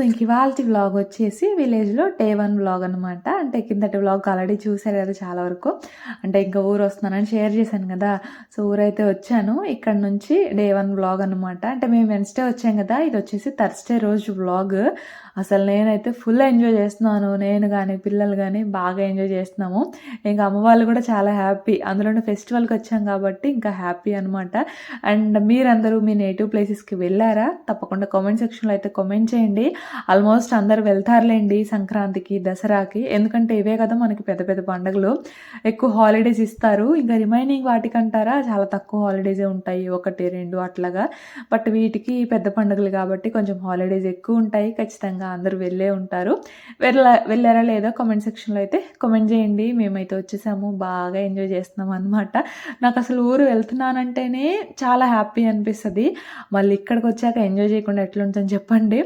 So ఇంక ఇవాళ vlog వచ్చేసి విలేజ్లో డే వన్ వ్లాగ్ అనమాట అంటే కిందటి వ్లాగ్ ఆల్రెడీ చూశారు కదా చాలా వరకు. అంటే ఇంకా ఊరు వస్తున్నానని షేర్ చేశాను కదా. సో ఊరైతే వచ్చాను. ఇక్కడ నుంచి డే వన్ వ్లాగ్ అనమాట అంటే మేము వెన్స్డే వచ్చాం కదా. ఇది వచ్చేసి థర్స్డే రోజు వ్లాగ్ అసలు నేనైతే ఫుల్ ఎంజాయ్ చేస్తున్నాను. నేను కానీ పిల్లలు కానీ బాగా ఎంజాయ్ చేస్తున్నాము. ఇంకా అమ్మ వాళ్ళు కూడా చాలా హ్యాపీ అందులోనే ఫెస్టివల్కి వచ్చాం కాబట్టి ఇంకా హ్యాపీ అనమాట అండ్ మీరందరూ మీ నేటివ్ ప్లేసెస్కి వెళ్ళారా? తప్పకుండా కామెంట్ సెక్షన్లో అయితే కామెంట్ చేయండి. ఆల్మోస్ట్ అందరు వెళ్తారులేండి సంక్రాంతికి దసరాకి. ఎందుకంటే ఇవే కదా మనకి పెద్ద పెద్ద పండుగలు. ఎక్కువ హాలిడేస్ ఇస్తారు. ఇంకా రిమైనింగ్ వాటికంటారా చాలా తక్కువ హాలిడేసే ఉంటాయి. ఒకటి రెండు అట్లాగా. బట్ వీటికి పెద్ద పండుగలు కాబట్టి కొంచెం హాలిడేస్ ఎక్కువ ఉంటాయి. ఖచ్చితంగా అందరూ వెళ్ళే ఉంటారు. వెళ్ళ వెళ్ళారా లేదా కామెంట్ సెక్షన్లో అయితే కామెంట్ చేయండి. మేమైతే వచ్చేసాము. బాగా ఎంజాయ్ చేస్తున్నాం అనమాట నాకు అసలు ఊరు వెళ్తున్నానంటేనే చాలా హ్యాపీ అనిపిస్తుంది. మళ్ళీ ఇక్కడికి వచ్చాక ఎంజాయ్ చేయకుండా ఎట్లుంటుందని చెప్పండి.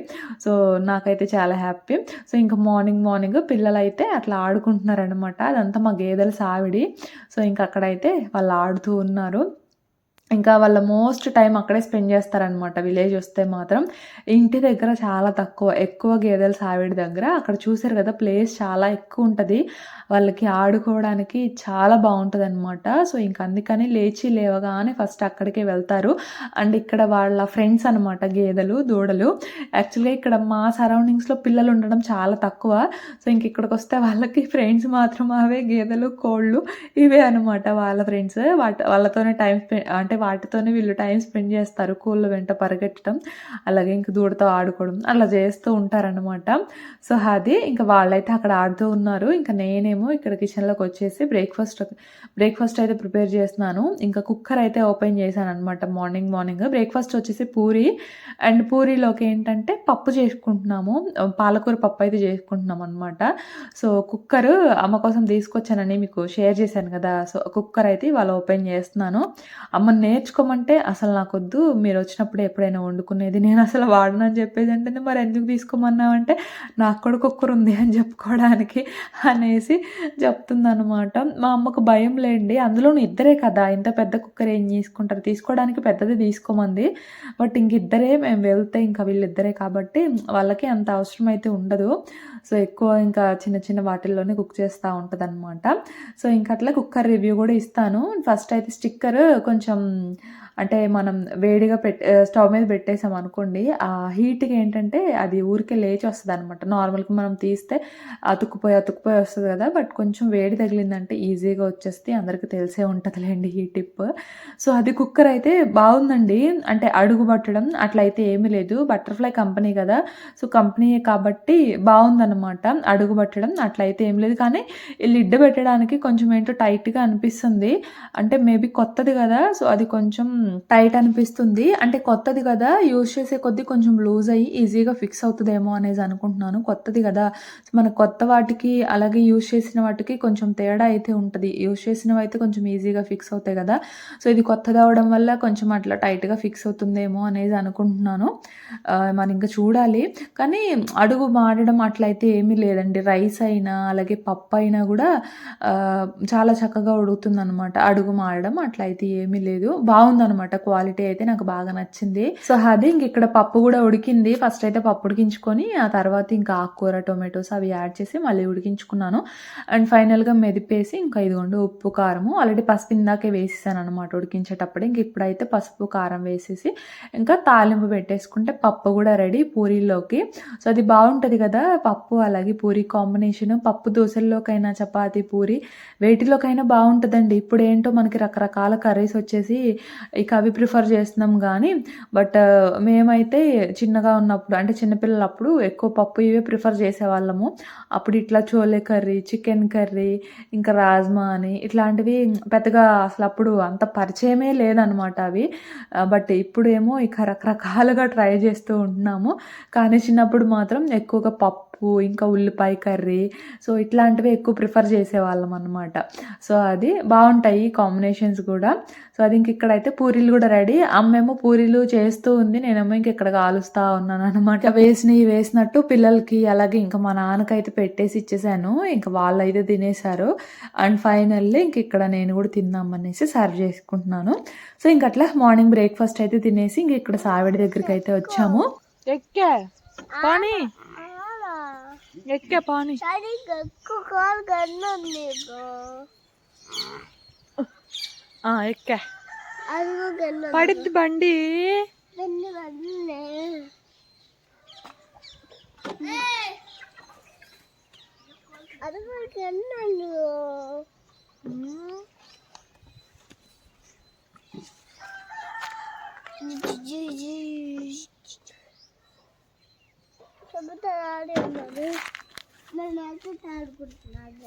సో నాకైతే చాలా హ్యాపీ. సో ఇంకా మార్నింగ్ మార్నింగ్ పిల్లలు అయితే అట్లా ఆడుకుంటున్నారనమాట అదంతా మా గేదెల సావిడి. సో ఇంకా అక్కడైతే వాళ్ళు ఆడుతూ ఉన్నారు. ఇంకా వాళ్ళ మోస్ట్ టైం అక్కడే స్పెండ్ చేస్తారనమాట విలేజ్ వస్తే మాత్రం ఇంటి దగ్గర చాలా తక్కువ ఎక్కువ గేదెలు సావిడి దగ్గర. అక్కడ చూసారు కదా ప్లేస్ చాలా ఎక్కువ ఉంటుంది. వాళ్ళకి ఆడుకోవడానికి చాలా బాగుంటుంది అనమాట సో ఇంక అందుకని లేచి లేవగానే ఫస్ట్ అక్కడికే వెళ్తారు. అండ్ ఇక్కడ వాళ్ళ ఫ్రెండ్స్ అనమాట గేదెలు దూడలు. యాక్చువల్గా ఇక్కడ మా సరౌండింగ్స్లో పిల్లలు ఉండడం చాలా తక్కువ. సో ఇంక ఇక్కడికి వస్తే వాళ్ళకి ఫ్రెండ్స్ మాత్రం అవే గేదెలు కోళ్ళు ఇవే అనమాట వాళ్ళ ఫ్రెండ్స్. వాటి వాళ్ళతోనే టైం స్పెండ్ అంటే వాటితోనే వీళ్ళు టైం స్పెండ్ చేస్తారు కోళ్ళ వెంట పరిగెట్టడం అలాగే ఇంక దూడతో ఆడుకోవడం అలా చేస్తూ ఉంటారనమాట సో అది ఇంకా వాళ్ళైతే అక్కడ ఆడుతూ ఉన్నారు. ఇంకా నేనేమో ఇక్కడ కిచెన్లోకి వచ్చేసి బ్రేక్ఫాస్ట్ బ్రేక్ఫాస్ట్ అయితే ప్రిపేర్ చేస్తున్నాను. ఇంకా కుక్కర్ అయితే ఓపెన్ చేశాను అనమాట మార్నింగ్ మార్నింగ్. బ్రేక్ఫాస్ట్ వచ్చేసి పూరి. అండ్ పూరీలోకి ఏంటంటే పప్పు చేసుకుంటున్నాము. పాలకూర పప్పు అయితే చేసుకుంటున్నాం అనమాట సో కుక్కర్ అమ్మ కోసం తీసుకొచ్చానని మీకు షేర్ చేశాను కదా. సో కుక్కర్ అయితే ఇవాళ ఓపెన్ చేస్తున్నాను. అమ్మ నేర్చుకోమంటే అసలు నాకొద్దు. మీరు వచ్చినప్పుడు ఎప్పుడైనా వండుకునేది నేను అసలు వాడనని చెప్పేది అంటే మరి ఎందుకు తీసుకోమన్నావంటే నాకు కూడా కుక్కర్ ఉంది అని చెప్పుకోవడానికి అనేసి చెప్తుందనమాట మా అమ్మకు భయం లేండి. అందులోనూ ఇద్దరే కదా. ఇంత పెద్ద కుక్కర్ ఏం తీసుకుంటారు? తీసుకోవడానికి పెద్దది తీసుకోమంది. బట్ ఇంక ఇద్దరే మేము వెళ్తే ఇంకా వీళ్ళిద్దరే కాబట్టి వాళ్ళకి అంత అవసరం అయితే ఉండదు. సో ఎక్కువ ఇంకా చిన్న చిన్న వాటిల్లోనే కుక్ చేస్తూ ఉంటుంది అనమాట సో ఇంకా అట్లా కుక్కర్ రివ్యూ కూడా ఇస్తాను. ఫస్ట్ అయితే స్టిక్కర్ కొంచెం 嗯 అంటే మనం వేడిగా పెట్టే స్టవ్ మీద పెట్టేసాం అనుకోండి ఆ హీట్కి ఏంటంటే అది ఊరికే లేచి వస్తుంది అనమాట నార్మల్గా మనం తీస్తే అతుక్కుపోయి అతుక్కుపోయి వస్తుంది కదా బట్ కొంచెం వేడి తగిలిందంటే ఈజీగా వచ్చేస్తే అందరికీ తెలిసే ఉంటుందిలేండి ఈ టిప్. సో అది కుక్కర్ అయితే బాగుందండి. అంటే అడుగు పట్టడం అట్లయితే ఏమీ లేదు. బటర్ఫ్లై కంపెనీ కదా సో కంపెనీయే కాబట్టి బాగుందన్నమాట. అడుగు పట్టడం అట్లయితే ఏం లేదు. కానీ లిడ్ పెట్టడానికి కొంచెం ఏంటో టైట్గా అనిపిస్తుంది. అంటే మేబీ కొత్తది కదా సో అది కొంచెం టైట్ అనిపిస్తుంది. అంటే కొత్తది కదా యూజ్ చేసే కొద్దీ కొంచెం లూజ్ అయ్యి ఈజీగా ఫిక్స్ అవుతుందేమో అనేసి అనుకుంటున్నాను. కొత్తది కదా మన కొత్త వాటికి అలాగే యూజ్ చేసిన వాటికి కొంచెం తేడా అయితే ఉంటుంది. యూజ్ చేసినవి అయితే కొంచెం ఈజీగా ఫిక్స్ అవుతాయి కదా. సో ఇది కొత్తది అవడం వల్ల కొంచెం అట్లా టైట్గా ఫిక్స్ అవుతుందేమో అనేది అనుకుంటున్నాను. మనం ఇంకా చూడాలి. కానీ అడుగు మాడడం అట్లయితే ఏమీ లేదండి. రైస్ అయినా అలాగే పప్పు అయినా కూడా చాలా చక్కగా ఉడుగుతుంది అనమాట అడుగు మాడడం అట్లయితే ఏమీ లేదు. బాగుందనమాట అనమాట క్వాలిటీ అయితే నాకు బాగా నచ్చింది. సో అది ఇంక ఇక్కడ పప్పు కూడా ఉడికింది. ఫస్ట్ అయితే పప్పు ఉడికించుకొని ఆ తర్వాత ఇంకా ఆకుకూర టొమాటోస్ అవి యాడ్ చేసి మళ్ళీ ఉడికించుకున్నాను. అండ్ ఫైనల్గా మెదిపేసి ఇంకా ఇదిగోండి ఉప్పు కారము. ఆల్రెడీ పసుపు ఇందాకే వేసేసాను అనమాట ఉడికించేటప్పుడు. ఇంక ఇప్పుడైతే పసుపు కారం వేసేసి ఇంకా తాలింపు పెట్టేసుకుంటే పప్పు కూడా రెడీ పూరీలోకి సో అది బాగుంటుంది కదా పప్పు అలాగే పూరి కాంబినేషన్. పప్పు దోశల్లోకైనా చపాతి పూరి వేటిలోకైనా బాగుంటుందండి. ఇప్పుడు ఏంటో మనకి రకరకాల కర్రీస్ వచ్చేసి ఇక అవి ప్రిఫర్ చేస్తున్నాం కానీ బట్ uh, మేమైతే చిన్నగా ఉన్నప్పుడు అంటే చిన్నపిల్లలు అప్పుడు ఎక్కువ పప్పు ఇవే ప్రిఫర్ చేసేవాళ్ళము. అప్పుడు ఇట్లా చోలే కర్రీ చికెన్ కర్రీ ఇంకా రాజ్మా అని ఇట్లాంటివి పెద్దగా అసలు అప్పుడు అంత పరిచయమే లేదనమాట అవి. Uh, బట్ ఇప్పుడేమో ఇక రకరకాలుగా ట్రై చేస్తూ ఉంటున్నాము. కానీ చిన్నప్పుడు మాత్రం ఎక్కువగా పప్పు పప్పు ఇంకా ఉల్లిపాయ కర్రీ. సో ఇట్లాంటివి ఎక్కువ ప్రిఫర్ చేసేవాళ్ళం అనమాట సో అది బాగుంటాయి కాంబినేషన్స్ కూడా. సో అది ఇంక ఇక్కడైతే పూరీలు కూడా రెడీ. అమ్మేమో పూరీలు చేస్తూ ఉంది. నేనేమో ఇంక ఇక్కడ కాలుస్తా ఉన్నాను అనమాట వేసినవి వేసినట్టు పిల్లలకి అలాగే ఇంకా మా నాన్నకైతే పెట్టేసి ఇచ్చేసాను. ఇంకా వాళ్ళు అయితే తినేశారు. అండ్ ఫైనల్లీ ఇంక ఇక్కడ నేను కూడా తిందామనేసి సర్వ్ చేసుకుంటున్నాను. సో ఇంక అట్లా మార్నింగ్ బ్రేక్ఫాస్ట్ అయితే తినేసి ఇంక ఇక్కడ సావిడి దగ్గరికి అయితే వచ్చాము. ఎక్కే. పానీ ఎక్కే పానీ సరిగ్గా ఎక్కువ కాలు కన్నా నీకు ఆ, ఎక్కే అదిగో కన్నా పడిద్ది బండి వెన్ను నేను అయితే ఆడుకుంటున్నాను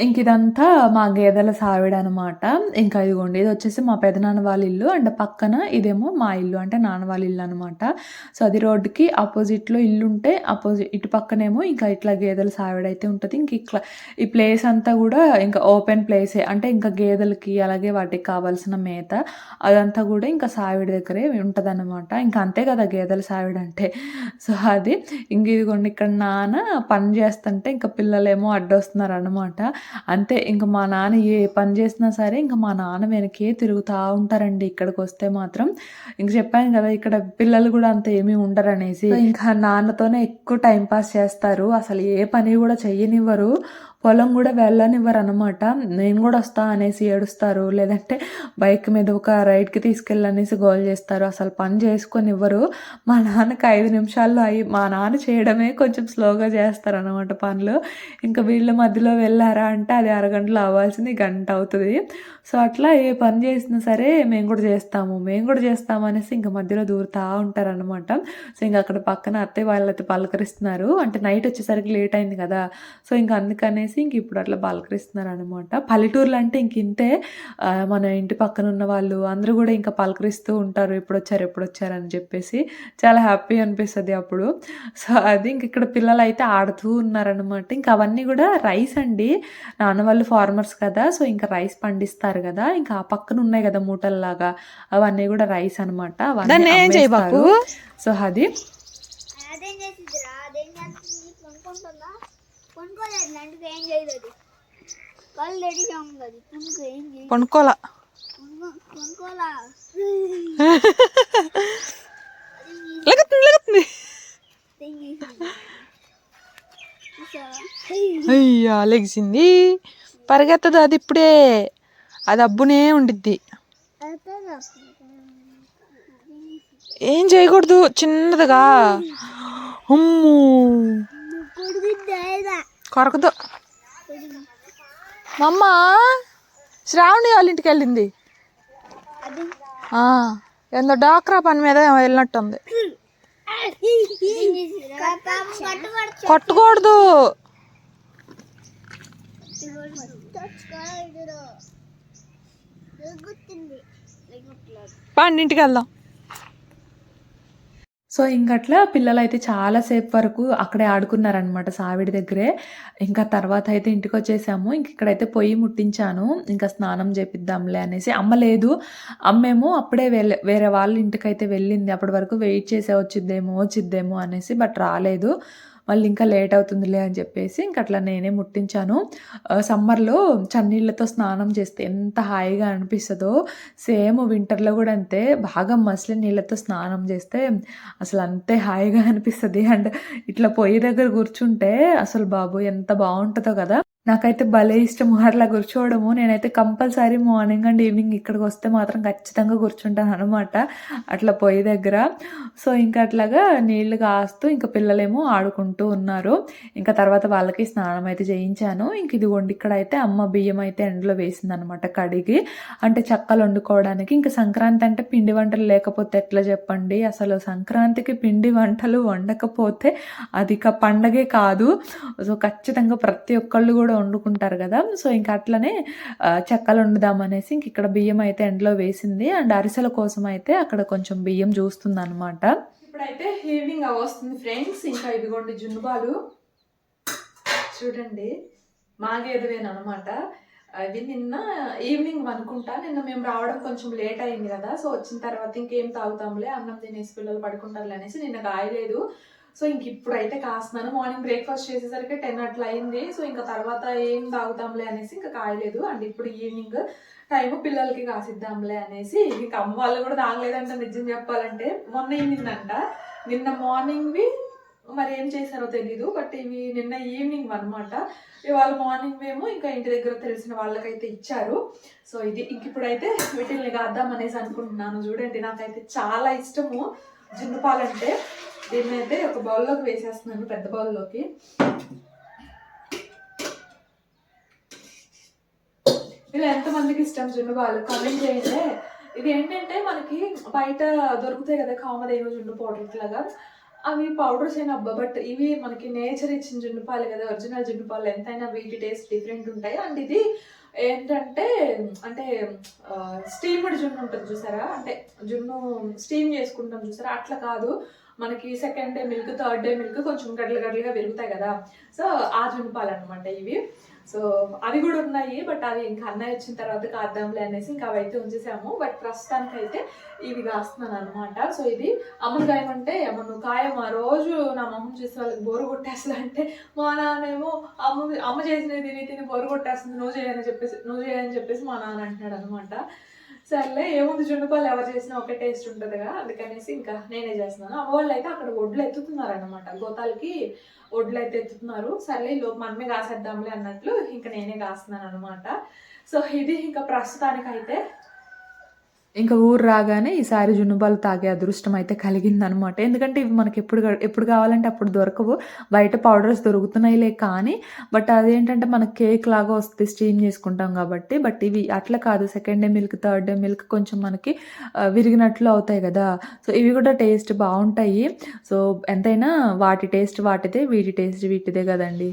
ఇంక ఇదంతా మా గేదెల సావిడ అనమాట ఇంకా ఇదిగోండి ఇది వచ్చేసి మా పెదనాన్న వాళ్ళ ఇల్లు. అండ్ పక్కన ఇదేమో మా ఇల్లు అంటే నాన్న వాళ్ళ ఇల్లు అనమాట. సో అది రోడ్డుకి ఆపోజిట్లో ఇల్లు ఉంటే ఆపోజిట్ ఇటు పక్కనేమో ఇంకా ఇట్లా గేదెల సావిడ అయితే ఉంటుంది. ఇంక ఇట్లా ఈ ప్లేస్ అంతా కూడా ఇంకా ఓపెన్ ప్లేసే. అంటే ఇంకా గేదెలకి అలాగే వాటికి కావాల్సిన మేత అదంతా కూడా ఇంకా సావిడ దగ్గరే ఉంటుంది అనమాట ఇంకా అంతే కదా గేదెల సావిడ అంటే. సో అది. ఇంక ఇదిగోండి ఇక్కడ నాన్న పని చేస్తుంటే ఇంకా పిల్లలేమో అడ్డొస్తున్నారు అనమాట అంతే ఇంక మా నాన్న ఏ పని చేసినా సరే ఇంక మా నాన్న వెనకే తిరుగుతూ ఉంటారండి ఇక్కడికి వస్తే మాత్రం. ఇంక చెప్పాను కదా ఇక్కడ పిల్లలు కూడా అంత ఏమీ ఉండరు అనేసి ఇంకా నాన్నతోనే ఎక్కువ టైం పాస్ చేస్తారు అసలు ఏ పని కూడా చెయ్యనివ్వరు. పొలం కూడా వెళ్ళనివ్వరు అనమాట నేను కూడా వస్తా అనేసి ఏడుస్తారు. లేదంటే బైక్ మీద ఒక రైడ్కి తీసుకెళ్ళనేసి గోల్ చేస్తారు. అసలు పని చేసుకొని ఇవ్వరు మా నాన్నకి ఐదు నిమిషాల్లో అయ్యి మా నాన్న చేయడమే కొంచెం స్లోగా చేస్తారు అనమాట పనులు. ఇంకా వీళ్ళ మధ్యలో వెళ్ళారా అంటే అది అరగంటలో అవ్వాల్సింది గంట అవుతుంది. సో అట్లా ఏ పని చేసినా సరే మేము కూడా చేస్తాము. మేము కూడా చేస్తాము అనేసి ఇంకా మధ్యలో దూరుతూ ఉంటారనమాట సో ఇంకా అక్కడ పక్కన అత్తయ్య వాళ్ళైతే పలకరిస్తున్నారు. అంటే నైట్ వచ్చేసరికి లేట్ అయింది కదా. సో ఇంకా అందుకనేసి ఇంక ఇప్పుడు అట్లా పలకరిస్తున్నారు అనమాట పల్లెటూర్లు అంటే ఇంక ఇంతే మన ఇంటి పక్కన ఉన్న వాళ్ళు అందరూ కూడా ఇంకా పలకరిస్తూ ఉంటారు ఎప్పుడు వచ్చారు ఎప్పుడు వచ్చారు అని చెప్పేసి. చాలా హ్యాపీ అనిపిస్తుంది అప్పుడు. సో అది ఇంక ఇక్కడ పిల్లలు అయితే ఆడుతూ ఉన్నారనమాట ఇంకా అవన్నీ కూడా రైస్ అండి. నాన్న వాళ్ళు ఫార్మర్స్ కదా సో ఇంకా రైస్ పండిస్తారు కదా. ఇంకా ఆ పక్కన ఉన్నాయి కదా మూటల్లాగా అవన్నీ కూడా రైస్ అనమాట సో అది అదేం చేసిందిరా అదేం చేస్తుంది కొనుక్కుంటుందా కొనుక్కోలేదు అంటే ఏం చేయదు అది కళ్ళు రెడీగా ఉంది అది కొనుక్కో ఏం చేయదు పనుకోలా కొనుక్కో- కొనుక్కోలా లెగుతుంది లెగుతుంది? అయ్యా లెగిసింది. పరిగెత్తదు అది ఇప్పుడే. అది అబ్బునే ఉండిద్ది. ఏం చేయకూడదు చిన్నదిగా. అమ్ము. కొరకదు. మా అమ్మ శ్రావణి వాళ్ళ ఇంటికి వెళ్ళింది. ఏందో డాక్రా పని మీద వెళ్ళినట్టుంది. కొట్టకూడదు. గుర్తుంది. గుర్తులేదు పండి ఇంటికి వెళ్దాం. సో ఇంకట్లా పిల్లలు అయితే చాలాసేపు వరకు అక్కడే ఆడుకున్నారనమాట సావిడి దగ్గరే. ఇంకా తర్వాత అయితే ఇంటికి వచ్చేసాము ఇంక ఇక్కడైతే పొయ్యి ముట్టించాను. ఇంకా స్నానం చేపిద్దాంలే అనేసి. అమ్మ లేదు. అమ్మేమో అప్పుడే వెళ్ళే వేరే వాళ్ళ ఇంటికి అయితే వెళ్ళింది. అప్పటి వరకు వెయిట్ చేసే వచ్చిద్దేమో వచ్చిద్దేమో అనేసి బట్ రాలేదు. మళ్ళీ ఇంకా లేట్ అవుతుందిలే అని చెప్పేసి ఇంక అట్లా నేనే ముట్టించాను. సమ్మర్లో చన్నీళ్ళతో స్నానం చేస్తే ఎంత హాయిగా అనిపిస్తుందో సేమ్ వింటర్లో కూడా అంతే బాగా మసిలి నీళ్ళతో స్నానం చేస్తే అసలు అంతే హాయిగా అనిపిస్తుంది. అండ్ ఇట్లా పొయ్యి దగ్గర కూర్చుంటే అసలు బాబు ఎంత బాగుంటుందో కదా. నాకైతే భలే ఇష్టము అట్లా కూర్చోవడము. నేనైతే కంపల్సరీ మార్నింగ్ అండ్ ఈవినింగ్ ఇక్కడికి వస్తే మాత్రం ఖచ్చితంగా కూర్చుంటాను అనమాట అట్లా పొయ్యి దగ్గర. సో, ఇంకా అట్లాగా నీళ్ళు కాస్తూ ఇంకా పిల్లలేమో ఆడుకుంటూ ఉన్నారు. ఇంకా తర్వాత వాళ్ళకి స్నానం అయితే చేయించాను. ఇంక ఇది ఇక్కడ అయితే అమ్మ బియ్యం అయితే ఎండలో వేసిందనమాట కడిగి. అంటే చక్కలు వండుకోవడానికి. ఇంక సంక్రాంతి అంటే పిండి వంటలు లేకపోతే ఎట్లా చెప్పండి. అసలు సంక్రాంతికి పిండి వంటలు వండకపోతే అది ఇక పండగే కాదు. సో, ఖచ్చితంగా ప్రతి ఒక్కళ్ళు కూడా వండుకుంటారు కదా! సో, ఇంక అట్లనే చెక్కలు వండుదామనేసి ఇంక ఇక్కడ బియ్యం అయితే ఎండలో వేసింది. అండ్ అరిసెల కోసం అయితే అక్కడ కొంచెం బియ్యం చూస్తుంది అనమాట ఇప్పుడైతే ఈవినింగ్ అవ్వొస్తుంది ఫ్రెండ్స్. ఇంకా ఇదిగోండి జున్నుబాలు చూడండి. మా అనమాట అవి నిన్న ఈవినింగ్ అనుకుంటా. నిన్న మేము రావడం కొంచెం లేట్ అయింది కదా! సో, వచ్చిన తర్వాత ఇంకేం తాగుతాంలే అన్నం తినేసి పిల్లలు పడుకుంటారులే అనేసి నిన్న కాయలేదు. సో, ఇంక ఇప్పుడైతే కాస్తున్నాను. మార్నింగ్ బ్రేక్‌ఫాస్ట్ చేసేసరికి 10 అట్లా అయింది. సో, ఇంకా తర్వాత ఏం తాగుతాంలే అనేసి ఇంకా కాయలేదు. అండ్ ఇప్పుడు ఈవినింగ్ టైము పిల్లలకి కాసిద్దాంలే అనేసి ఇంక అమ్మ వాళ్ళు కూడా తాగలేదంట నిజం చెప్పాలంటే. మొన్న ఈవినింగ్ అంట. నిన్న మార్నింగ్‌వి మరి ఏం చేశారో తెలీదు. బట్ ఇవి నిన్న ఈవినింగ్ అనమాట. ఇవాళ మార్నింగ్ మేము ఇంకా ఇంటి దగ్గర తెలిసిన వాళ్ళకైతే ఇచ్చారు. సో, ఇది ఇంక ఇప్పుడైతే వీటిల్ని కాద్దాం అనేసి అనుకుంటున్నాను. చూడండి నాకైతే చాలా ఇష్టము జున్నుపాలంటే. దీన్నైతే ఒక బౌల్‌లోకి వేసేస్తున్నాను పెద్ద బౌల్‌లోకి. ఇలా ఎంతమందికి ఇష్టం జున్నుపాలు కామెంట్ చేయండి. ఇది ఏంటంటే మనకి బయట దొరుకుతాయి కదా! కామధేను జున్ను పౌడర్ ఇట్లాగా. అవి పౌడర్స్ ఏనబ్బా బట్ ఇవి మనకి నేచర్ ఇచ్చిన జున్నుపాలు కదా! ఒరిజినల్ జున్నుపాలు ఎంతైనా వీటి టేస్ట్ డిఫరెంట్ ఉంటాయి. అండ్ ఇది ఏంటంటే అంటే స్టీమ్డ్ జున్ను ఉంటుంది చూసారా? అంటే జున్ను స్టీమ్ చేసుకుంటాం చూసారా? అట్లా కాదు. మనకి second day milk, third day milk కొంచెం గడ్డలు గడ్డలుగా పెరుగుతాయి కదా! సో, ఆ జున్నుపాలనమాట ఇవి. సో, అవి కూడా ఉన్నాయి. బట్ అవి ఇంకా అన్నయ్య వచ్చిన తర్వాత కాద్దాంలే అనేసి ఇంకా అవైతే ఉంచేసాము. బట్ ప్రస్తుతానికైతే ఇవి కాస్తున్నాననమాట. సో, ఇది అమ్మకాయం అంటే అమ్మ కాయం ఆ రోజు నా అమ్మ చేసే వాళ్ళకి బోరు కొట్టేస్తది అంటే మా నాన్నేమో అమ్మ అమ్మ చేసినవి తిని తిని బోరు కొట్టేస్తుంది నువ్వు చేయని చెప్పేసి నువ్వు చేయని చెప్పేసి మా నాన్న అంటున్నాడు అనమాట. సర్లే ఏముంది జున్నుపాలు ఎవరు చేసినా ఒకే టేస్ట్ ఉంటుందిగా అందుకనేసి ఇంకా నేనే చేస్తున్నాను. వాళ్ళు అయితే అక్కడ ఒడ్లు ఎత్తుతున్నారనమాట. గోతాలకి ఒడ్లు అయితే ఎత్తుతున్నారు. సర్లే లోపు మనమే కాసేద్దాంలే అన్నట్లు ఇంక నేనే కాస్తున్నాను అనమాట సో, ఇది ఇంకా ప్రస్తుతానికైతే ఇంకా ఊరు రాగానే ఈసారి జున్నుబాలు తాగే అదృష్టం అయితే కలిగిందనమాట. ఎందుకంటే ఇవి మనకి ఎప్పుడు ఎప్పుడు కావాలంటే అప్పుడు దొరకవు. బయట పౌడర్స్ దొరుకుతున్నాయిలే కానీ బట్ అదేంటంటే మనకి కేక్ లాగా వస్తుంది స్టీమ్ చేసుకుంటాం కాబట్టి. బట్ ఇవి అట్లా కాదు second day milk, third day milk కొంచెం మనకి విరిగినట్లు అవుతాయి కదా! సో, ఇవి కూడా టేస్ట్ బాగుంటాయి సో, ఎంతైనా వాటి టేస్ట్ వాటిదే. వీటి టేస్ట్ వీటిదే కదండీ!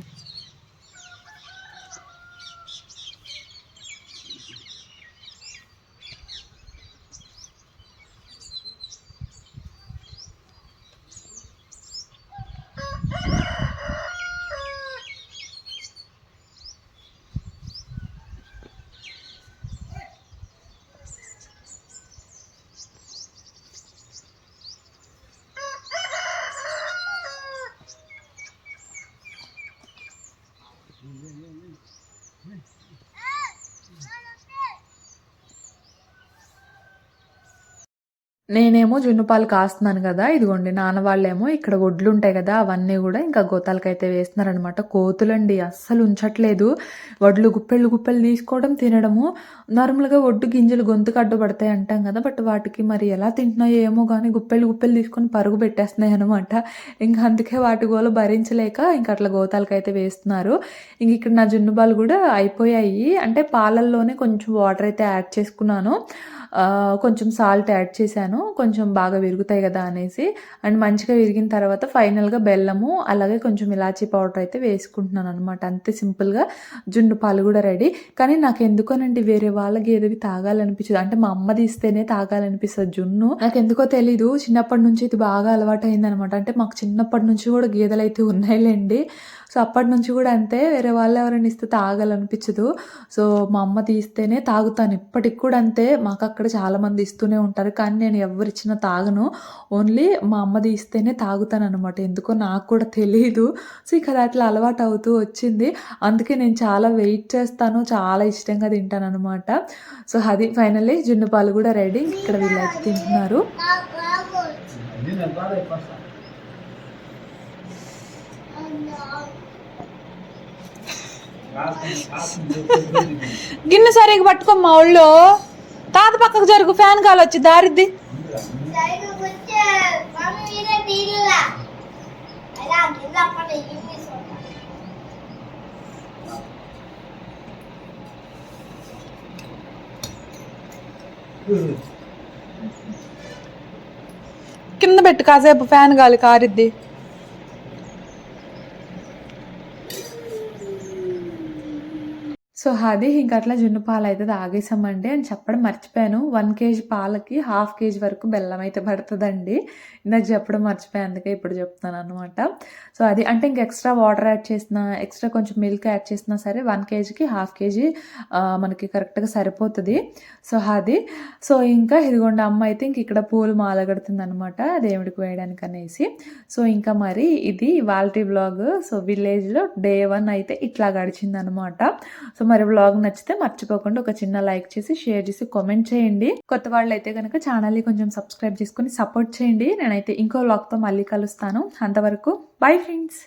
నేనేమో జున్నుపాలు కాస్తున్నాను కదా! ఇదిగోండి నాన్న వాళ్ళేమో ఇక్కడ వడ్లుంటాయి కదా! అవన్నీ కూడా ఇంకా గోతాలకైతే వేస్తున్నారనమాట. కోతులండి అస్సలు ఉంచట్లేదు. వడ్లు గుప్పెళ్ళు గుప్పెళ్ళు తీసుకోవడం, తినడము. నార్మల్‌గా ఒడ్డు గింజలు గొంతుకు అడ్డుపడతాయి అంటాం కదా! బట్ వాటికి మరి ఎలా తింటున్నాయో ఏమో కానీ గుప్పెళ్ళు గుప్పెళ్ళు తీసుకొని పరుగు పెట్టేస్తున్నాయి అనమాట ఇంకా అందుకే వాటి గోల భరించలేక ఇంకా అట్లా గోతాలకైతే వేస్తున్నారు. ఇంక ఇక్కడ నా జున్నుపాలు కూడా అయిపోయాయి. అంటే పాలల్లోనే కొంచెం వాటర్ అయితే యాడ్ చేసుకున్నాను. కొంచెం సాల్ట్ యాడ్ చేశాను. కొంచెం బాగా విరుగుతాయి కదా అనేసి. అండ్ మంచిగా విరిగిన తర్వాత ఫైనల్‌గా బెల్లము, అలాగే కొంచెం ఇలాచీ పౌడర్ అయితే వేసుకుంటున్నాను అనమాట అంతే సింపుల్‌గా జున్ను పాలు కూడా రెడీ. కానీ నాకు ఎందుకోనండి వేరే వాళ్ళ గేదెవి తాగాలనిపించదు. అంటే మా అమ్మది ఇస్తేనే తాగాలనిపిస్తుంది జున్ను. నాకు ఎందుకో తెలీదు. చిన్నప్పటి నుంచి ఇది బాగా అలవాటు అయిందనమాట అంటే మాకు చిన్నప్పటి నుంచి కూడా గేదెలు అయితే ఉన్నాయిలేండి సో, అప్పటి నుంచి కూడా అంతే. వేరే వాళ్ళు ఎవరైనా ఇస్తే తాగాలనిపించదు. సో, మా అమ్మ తీస్తేనే తాగుతాను. ఇప్పటికి కూడా అంతే. మాకక్కడ చాలామంది ఇస్తూనే ఉంటారు. కానీ నేను ఎవ్వరిచ్చినా తాగను. ఓన్లీ మా అమ్మది ఇస్తేనే తాగుతాననమాట. ఎందుకో నాకు కూడా తెలీదు. సో, ఇక అది అట్లా అలవాటు అవుతూ వచ్చింది. అందుకే నేను చాలా వెయిట్ చేస్తాను. చాలా ఇష్టంగా తింటాననమాట. సో, అది ఫైనల్లీ జున్ను పాలు కూడా రెడీ. ఇక్కడ వీళ్ళైతే తింటున్నారు. గిన్నె సరిగ్గా పట్టుకోమ్మా ఒళ్ళు తాత పక్కకు జరుగు ఫ్యాన్ కాలు వచ్చి దారిద్ది. కింద పెట్టు కాసేపు ఫ్యాన్ గాలి కారిద్ది. సో అది ఇంక అట్లా జున్ను పాలు అయితే తాగేసామండి. అని చెప్పడం మర్చిపోయాను. వన్ కేజీ పాలకి హాఫ్ కేజీ వరకు బెల్లం అయితే పడుతుందండి. ఇందాక చెప్పడం మర్చిపోయాను. అందుకే ఇప్పుడు చెప్తున్నాను అనమాట సో అది అంటే ఇంక ఎక్స్ట్రా వాటర్ యాడ్ చేసిన ఎక్స్ట్రా కొంచెం మిల్క్ యాడ్ చేసినా సరే వన్ కేజీకి హాఫ్ కేజీ మనకి కరెక్ట్గా సరిపోతుంది. సో అది. సో ఇంకా ఇదిగోండి అమ్మ అయితే ఇంక ఇక్కడ పూలు మాలగడుతుంది అనమాట దేవుడికి వేయడానికి అనేసి. సో ఇంకా మరి ఇది వాల్టీ బ్లాగ్ సో విలేజ్లో డే వన్ అయితే ఇట్లా గడిచింది అనమాట సో మరి బ్లాగ్ నచ్చితే మర్చిపోకుండా ఒక చిన్న లైక్ చేసి షేర్ చేసి కామెంట్ చేయండి. కొత్త వాళ్ళు అయితే కనుక ఛానల్ని కొంచెం సబ్స్క్రైబ్ చేసుకొని సపోర్ట్ చేయండి. నేనైతే ఇంకో బ్లాగ్తో మళ్ళీ కలుస్తాను. అంతవరకు బై ఫ్రెండ్స్